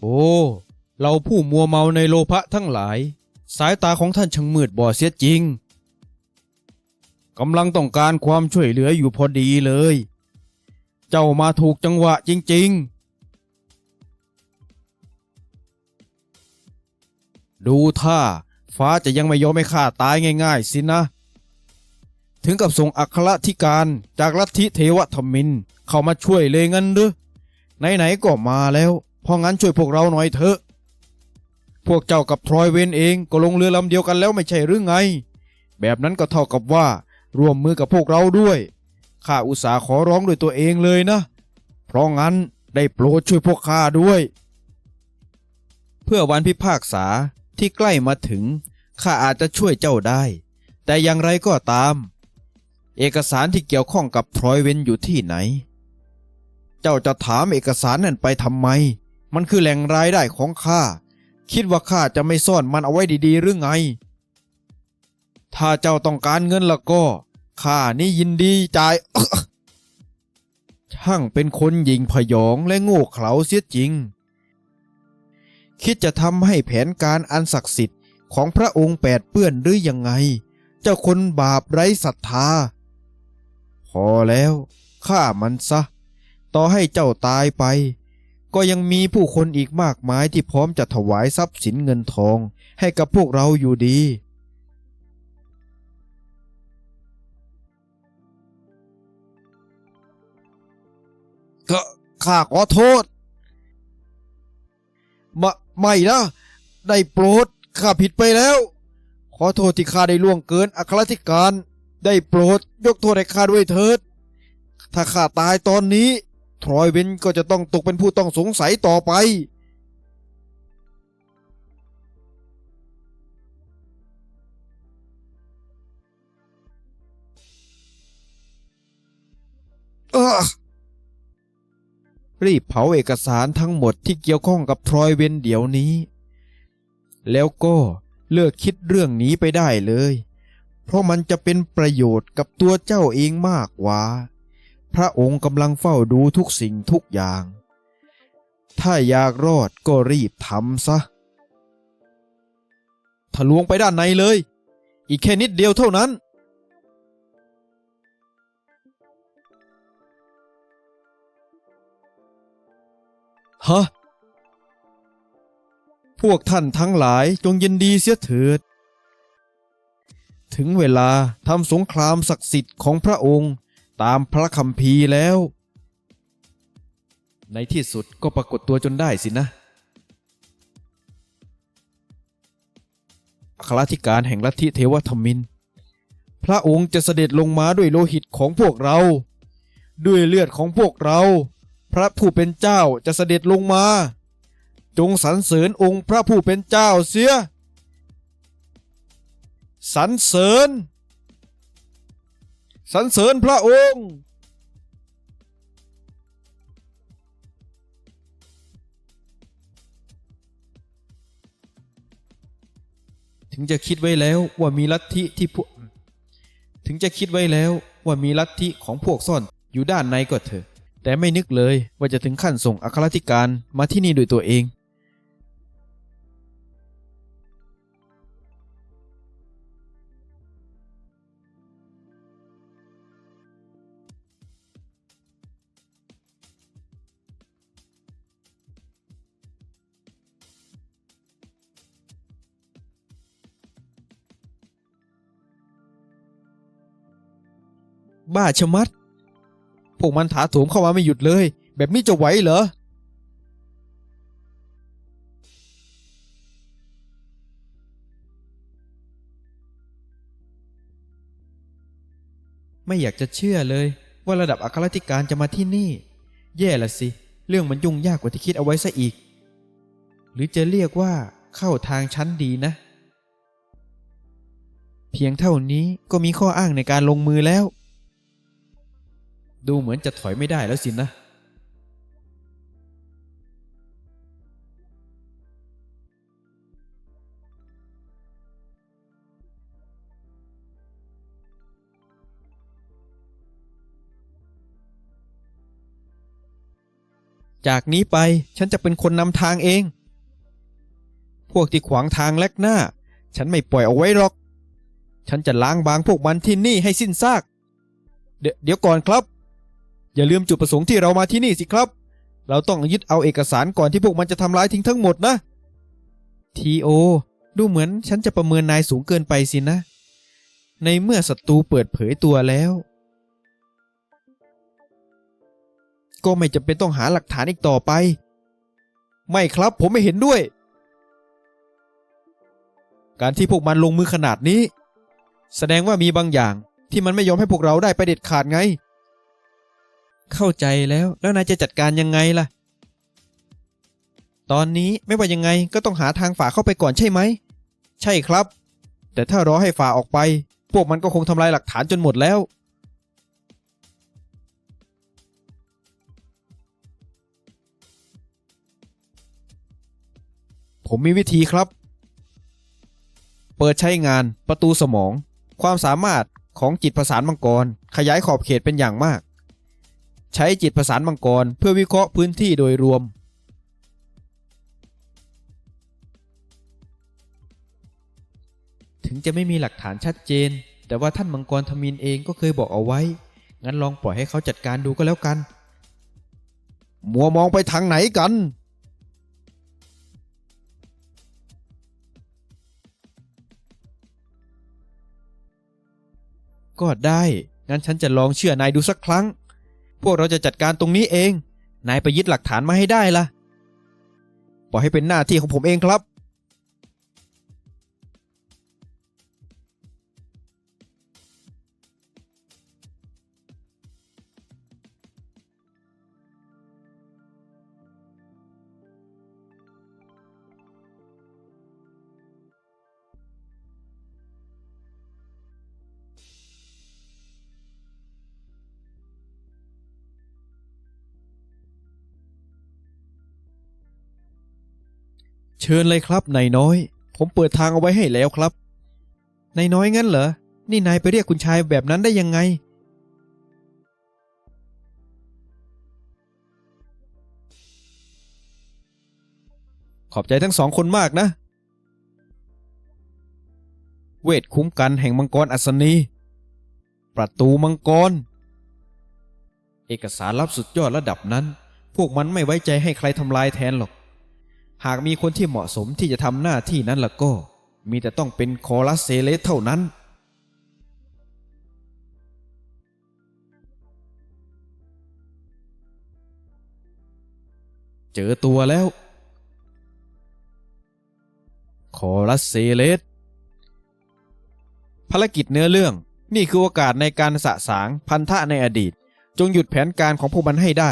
โอ้เราผู้มัวเมาในโลภะทั้งหลาย สายตาของท่านช่างมืดบอดเสียจริงกำลังต้องการความช่วยเหลืออยู่พอดีเลย เจ้ามาถูกจังหวะจริง ๆ ดูท่าฟ้าจะยังไม่ยอมให้ข้าตายง่าย ๆ สินะ ถึงกับส่งอัครธิการจากลัทธิเทวธรรมินเข้ามาช่วยเลยงั้นหรือไหน ๆ ก็มาแล้ว เพราะงั้นช่วยพวกเราหน่อยเถอะ พวกเจ้ากับทรอยเวนเองก็ลงเรือลำเดียวกันแล้วไม่ใช่หรือไง แบบนั้นก็เท่ากับว่าร่วมมือกับพวกเราด้วย ข้าอุตส่าห์ขอร้องด้วยตัวเองเลยนะ เพราะงั้นได้โปรดช่วยพวกข้าด้วย เพื่อวันพิพากษาที่ใกล้มาถึงข้าอาจจะช่วยเจ้าได้ แต่อย่างไรก็ตาม เอกสารที่เกี่ยวข้องกับทรอยเวนอยู่ที่ไหน เจ้าจะถามเอกสารนั่นไปทำไม มันคือแหล่งรายได้ของข้า คิดว่าข้าจะไม่ซ่อนมันเอาไว้ดีๆหรือไง ถ้าเจ้าต้องการเงินละก็ข้านี่ยินดีจ่ายช่างเป็นคนหญิงพยองและโง่เขลาเสียจริง คิดจะทำให้แผนการอันศักดิ์สิทธิ์ของพระองค์แปดเปื้อนหรือยังไง เจ้าคนบาปไร้ศรัทธา พอแล้ว ฆ่ามันซะ ต่อให้เจ้าตายไป ก็ยังมีผู้คนอีกมากมายที่พร้อมจะถวายทรัพย์สินเงินทองให้กับพวกเราอยู่ดี ก็ข้าขอโทษมาไม่นะ ได้โปรดข้าผิดไปแล้ว ขอโทษที่ข้าได้ล่วงเกินอัครธิการ ได้โปรดยกโทษให้ข้าด้วยเถิด ถ้าข้าตายตอนนี้ ทรอยเวนก็จะต้องตกเป็นผู้ต้องสงสัยต่อไป รีบเผาเอกสารทั้งหมดที่เกี่ยวข้องกับทรอยเวนเดี๋ยวนี้ แล้วก็เลิกคิดเรื่องนี้ไปได้เลย เพราะมันจะเป็นประโยชน์กับตัวเจ้าเองมากกว่า พระองค์กำลังเฝ้าดูทุกสิ่งทุกอย่าง ถ้าอยากรอดก็รีบทำซะทะลวงไปด้านในเลย อีกแค่นิดเดียวเท่านั้น ฮะ พวกท่านทั้งหลายจงยินดีเสียเถิด ถึงเวลาทำสงครามศักดิ์สิทธิ์ของพระองค์ ตามพระคัมภีร์แล้ว ในที่สุดก็ปรากฏตัวจนได้สินะอัครธิการแห่งลัทธิเทวธรรมิน พระองค์จะเสด็จลงมาด้วยโลหิตของพวกเรา ด้วยเลือดของพวกเรา พระผู้เป็นเจ้าจะเสด็จลงมา จงสรรเสริญองค์พระผู้เป็นเจ้าเสีย สรรเสริญ สรรเสริญพระองค์ถึงจะคิดไว้แล้วว่ามีลัทธิที่พวก ถึงจะคิดไว้แล้วว่ามีลัทธิของพวกซ่อนอยู่ด้านในก็เถอะ แต่ไม่นึกเลยว่าจะถึงขั้นส่งอัครธิการมาที่นี่ด้วยตัวเอง บ้าชะมัด พวกมันถาโถมเข้ามาไม่หยุดเลย แบบนี้จะไหวเหรอ ไม่อยากจะเชื่อเลย ว่าระดับอัครธิการจะมาที่นี่ แย่ละสิ เรื่องมันยุ่งยากกว่าที่คิดเอาไว้ซะอีก หรือจะเรียกว่าเข้าทางชั้นดีนะเพียงเท่านี้ก็มีข้ออ้างในการลงมือแล้ว ดูเหมือนจะถอยไม่ได้แล้วสินะ จากนี้ไปฉันจะเป็นคนนำทางเอง พวกที่ขวางทางแลกหน้า ฉันไม่ปล่อยเอาไว้หรอก ฉันจะล้างบางพวกมันที่นี่ให้สิ้นซาก เด,เดี๋ยวก่อนครับ อย่าลืมจุดประสงค์ที่เรามาที่นี่สิครับ เราต้องยึดเอาเอกสารก่อนที่พวกมันจะทำร้ายทิ้งทั้งหมดนะทีโอดูเหมือนฉันจะประเมินนายสูงเกินไปสินะ ในเมื่อศัตรูเปิดเผยตัวแล้ว ก็ไม่จำเป็นต้องหาหลักฐานอีกต่อไป ไม่ครับผมไม่เห็นด้วย การที่พวกมันลงมือขนาดนี้ แสดงว่ามีบางอย่างที่มันไม่ยอมให้พวกเราได้ไปเด็ดขาดไง เข้าใจแล้ว แล้วนายจะจัดการยังไงล่ะ ตอนนี้ไม่ว่ายังไงก็ต้องหาทางฝ่าเข้าไปก่อนใช่ไหม ใช่ครับ แต่ถ้ารอให้ฝ่าออกไป พวกมันก็คงทำลายหลักฐานจนหมดแล้ว ผมมีวิธีครับ เปิดใช้งานประตูสมอง ความสามารถของจิตประสานมังกร ขยายขอบเขตเป็นอย่างมาก ใช้จิตประสานมังกรเพื่อวิเคราะห์พื้นที่โดยรวม ถึงจะไม่มีหลักฐานชัดเจน แต่ว่าท่านมังกรทมินเองก็เคยบอกเอาไว้ งั้นลองปล่อยให้เขาจัดการดูก็แล้วกัน มัวมองไปทางไหนกัน ก็ได้ งั้นฉันจะลองเชื่อนายดูสักครั้ง พวกเราจะจัดการตรงนี้เอง นายไปยึดหลักฐานมาให้ได้ล่ะปล่อยให้เป็นหน้าที่ของผมเองครับ เชิญเลยครับนายน้อย ผมเปิดทางเอาไว้ให้แล้วครับนายน้อยงั้นเหรอ นี่นายไปเรียกคุณชายแบบนั้นได้ยังไง ขอบใจทั้งสองคนมากนะ เวทคุ้มกันแห่งมังกรอัศนี ประตูมังกร เอกสารลับสุดยอดระดับนั้น พวกมันไม่ไว้ใจให้ใครทำลายแทนหรอก หากมีคนที่เหมาะสมที่จะทำหน้าที่นั้นล่ะก็ มีแต่ต้องเป็นคอรัสเซเลสเท่านั้น เจอตัวแล้ว คอรัสเซเลสภารกิจเนื้อเรื่องนี่คือโอกาสในการสะสางพันธะในอดีต จงหยุดแผนการของพวกมันให้ได้